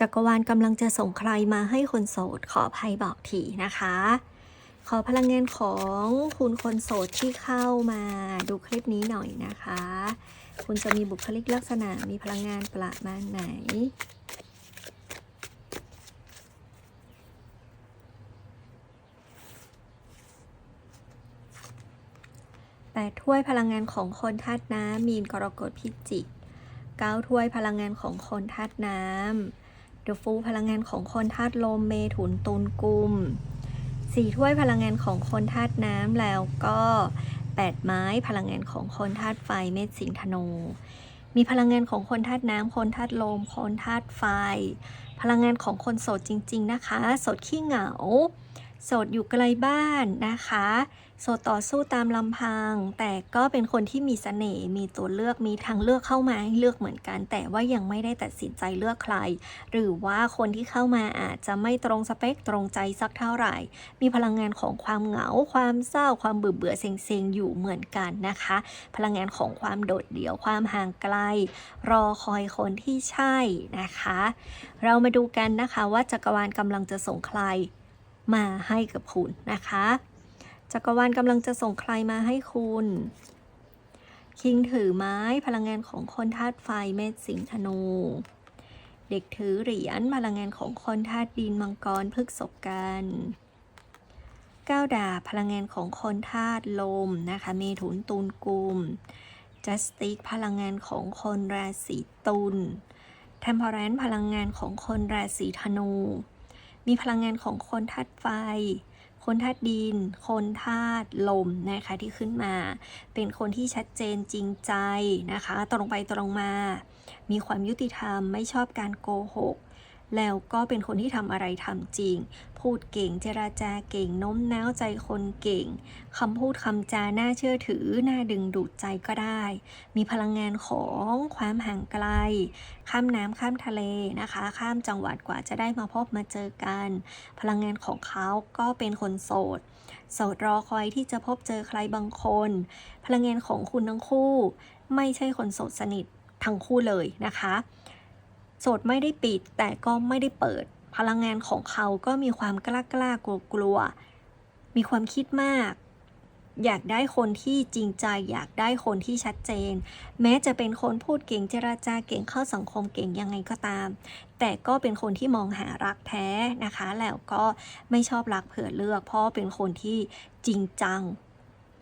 จักรวาลกำลังจะส่งใครมาให้คนโสด ขออภัยบอกทีนะคะ ขอพลังงานของคุณคนโสดที่เข้ามาดูคลิปนี้หน่อยนะคะ คุณจะมีบุคลิกลักษณะมีพลังงานประมาณไหนแปดถ้วยพลังงานของคนธาตุน้ำมีนกรกฎพิจิกเก้าถ้วยพลังงานของคนธาตุน้ำ เดอะฟูพลังงานของคนธาตุลมเมถุนตุลกุมสี่ถ้วยพลังงานของคนธาตุน้ำแล้วก็แปดไม้พลังงานของคนธาตุไฟเมษสิงธนู มีพลังงานของคนธาตุน้ำคนธาตุลม คนธาตุไฟ พลังงานของคนโสดจริง ๆ นะคะ โสดขี้เหงา โสดอยู่ไกลบ้านนะคะ โสดต่อสู้ตามลำพัง แต่ก็เป็นคนที่มีเสน่ห์มีตัวเลือกมีทางเลือกเข้ามาให้เลือกเหมือนกัน แต่ว่ายังไม่ได้ตัดสินใจเลือกใคร หรือว่าคนที่เข้ามาอาจจะไม่ตรงสเปคตรงใจสักเท่าไหร่ มีพลังงานของความเหงา ความเศร้าความเบื่อเบื่อเซ็งเซ็งๆอยู่เหมือนกันนะคะ พลังงานของความโดดเดี่ยวความห่างไกล รอคอยคนที่ใช่นะคะ เรามาดูกันนะคะว่าจักรวาลกำลังจะส่งใคร มาให้กับคุณนะคะจักรวาลกำลังจะส่งใครมาให้คุณ คิงถือไม้พลังงานของคนธาตุไฟเมษสิงธนู เด็กถือเหรียญพลังงานของคนธาตุดินมังกรพฤกษบกันก้าวดาพลังงานของคนธาตุลมนะคะเมถุนตุลกุมจัสติกพลังงานของคนราศีตุลเทมเพอร์แรนพลังงานของคนราศีธนู มีพลังงานของคนธาตุไฟ คนธาตุดิน คนธาตุลมนะคะที่ขึ้นมา เป็นคนที่ชัดเจนจริงใจนะคะ ตรงไปตรงมา มีความยุติธรรมไม่ชอบการโกหก แล้วก็เป็นคนที่ทำอะไรทำจริง พูดเก่งเจราจาเก่งโน้มน้าวใจคนเก่งคำพูดคำจาน่าเชื่อถือน่าดึงดูดใจก็ได้ มีพลังงานของความห่างไกล ข้ามน้ำข้ามทะเลนะคะ ข้ามจังหวัดกว่าจะได้มาพบมาเจอกัน พลังงานของเขาก็เป็นคนโสดโสดรอคอยที่จะพบเจอใครบางคน พลังงานของคุณทั้งคู่ ไม่ใช่คนโสดสนิททั้งคู่เลยนะคะ โสดไม่ได้ปิดแต่ก็ไม่ได้เปิด พลังงานของเขาก็มีความกล้ากล้ากลัวกลัว มีความคิดมาก อยากได้คนที่จริงใจ อยากได้คนที่ชัดเจน แม้จะเป็นคนพูดเก่งเจราจาเก่งเข้าสังคมเก่งยังไงก็ตาม แต่ก็เป็นคนที่มองหารักแท้นะคะ แล้วก็ไม่ชอบรักเผื่อเลือก เพราะเป็นคนที่จริงจัง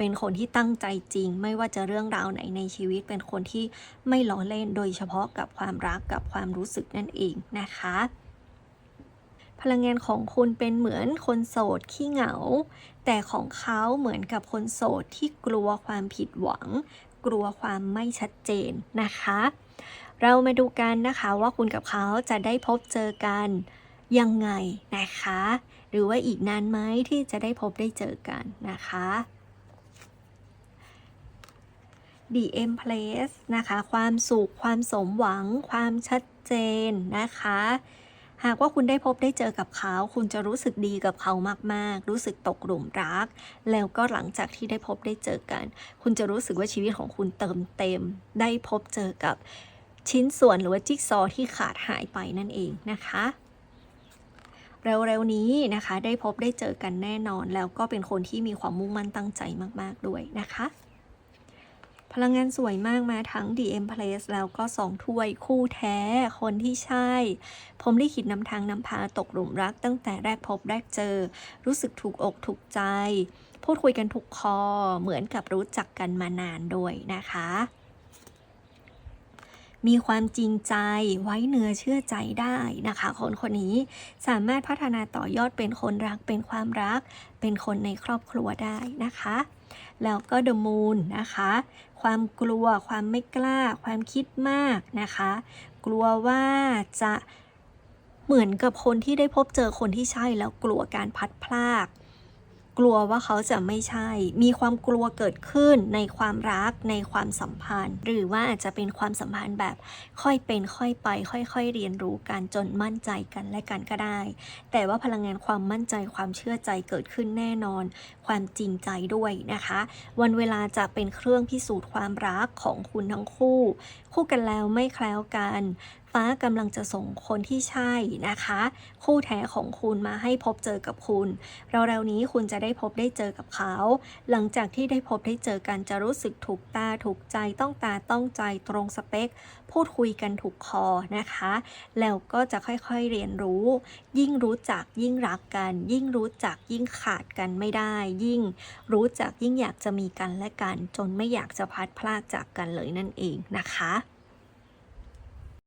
เป็นคนที่ตั้งใจจริง ไม่ว่าจะเรื่องราวไหนในชีวิต เป็นคนที่ไม่ล้อเล่นโดยเฉพาะกับความรักกับความรู้สึกนั่นเองนะคะพลังงานของคุณเป็นเหมือนคนโสดขี้เหงา แต่ของเขาเหมือนกับคนโสดที่กลัวความผิดหวัง กลัวความไม่ชัดเจนนะคะ เรามาดูกันนะคะว่าคุณกับเขาจะได้พบเจอกันยังไงนะคะ หรือว่าอีกนานไหมที่จะได้พบได้เจอกันนะคะ DM Place นะคะ ความสุข ความสมหวัง ความชัดเจนนะคะ หากว่าคุณได้พบได้เจอกับเขา คุณจะรู้สึกดีกับเขามาก ๆ รู้สึกตกหลุมรัก แล้วก็หลังจากที่ได้พบได้เจอกัน คุณจะรู้สึกว่าชีวิตของคุณเติมเต็ม ได้พบเจอกับชิ้นส่วนหรือว่าจิ๊กซอว์ที่ขาดหายไปนั่นเองนะคะเร็วๆนี้นะคะ ได้พบได้เจอกันแน่นอน แล้วก็เป็นคนที่มีความมุ่งมั่นตั้งใจมาก ๆ ด้วยนะคะ พลังงานสวยมากมาทั้ง DM Place แล้วก็สองถ้วยคู่แท้ คนที่ใช่ ผมได้ขิดนำทางนำพาตกหลุมรักตั้งแต่แรกพบแรกเจอ รู้สึกถูกอกถูกใจ พูดคุยกันถูกคอเหมือนกับรู้จักกันมานานด้วยนะคะ มีความจริงใจไว้เนื้อเชื่อใจได้นะคะ คนคนนี้สามารถพัฒนาต่อยอดเป็นคนรักเป็นความรัก เป็นคนในครอบครัวได้นะคะ แล้วก็ The Moon นะคะ ความกลัวความไม่กล้า ความคิดมากนะคะ กลัวว่าจะเหมือนกับคนที่ได้พบเจอคนที่ใช่แล้วกลัวการพัดพลาก กลัวว่าเขาจะไม่ใช่ มีความกลัวเกิดขึ้นในความรักในความสัมพันธ์ หรือว่าอาจจะเป็นความสัมพันธ์แบบค่อยเป็นค่อยไป ค่อย ๆ เรียนรู้กันจนมั่นใจกันและกันก็ได้ แต่ว่าพลังงานความมั่นใจความเชื่อใจเกิดขึ้นแน่นอน ความจริงใจด้วยนะคะ วันเวลาจะเป็นเครื่องพิสูจน์ความรักของคุณทั้งคู่ คู่กันแล้วไม่แคล้วกันฟ้ากำลังจะส่งคนที่ใช่นะคะ คู่แท้ของคุณมาให้พบเจอกับคุณ เราเร็วนี้คุณจะได้พบได้เจอกับเขา หลังจากที่ได้พบได้เจอกันจะรู้สึกถูกตาถูกใจต้องตาต้องใจตรงสเปค พูดคุยกันถูกคอนะคะ แล้วก็จะค่อยๆเรียนรู้ ยิ่งรู้จักยิ่งรักกัน ยิ่งรู้จักยิ่งขาดกันไม่ได้ ยิ่งรู้จักยิ่งอยากจะมีกันและกัน จนไม่อยากจะพัดพลากจากกันเลยนั่นเองนะคะ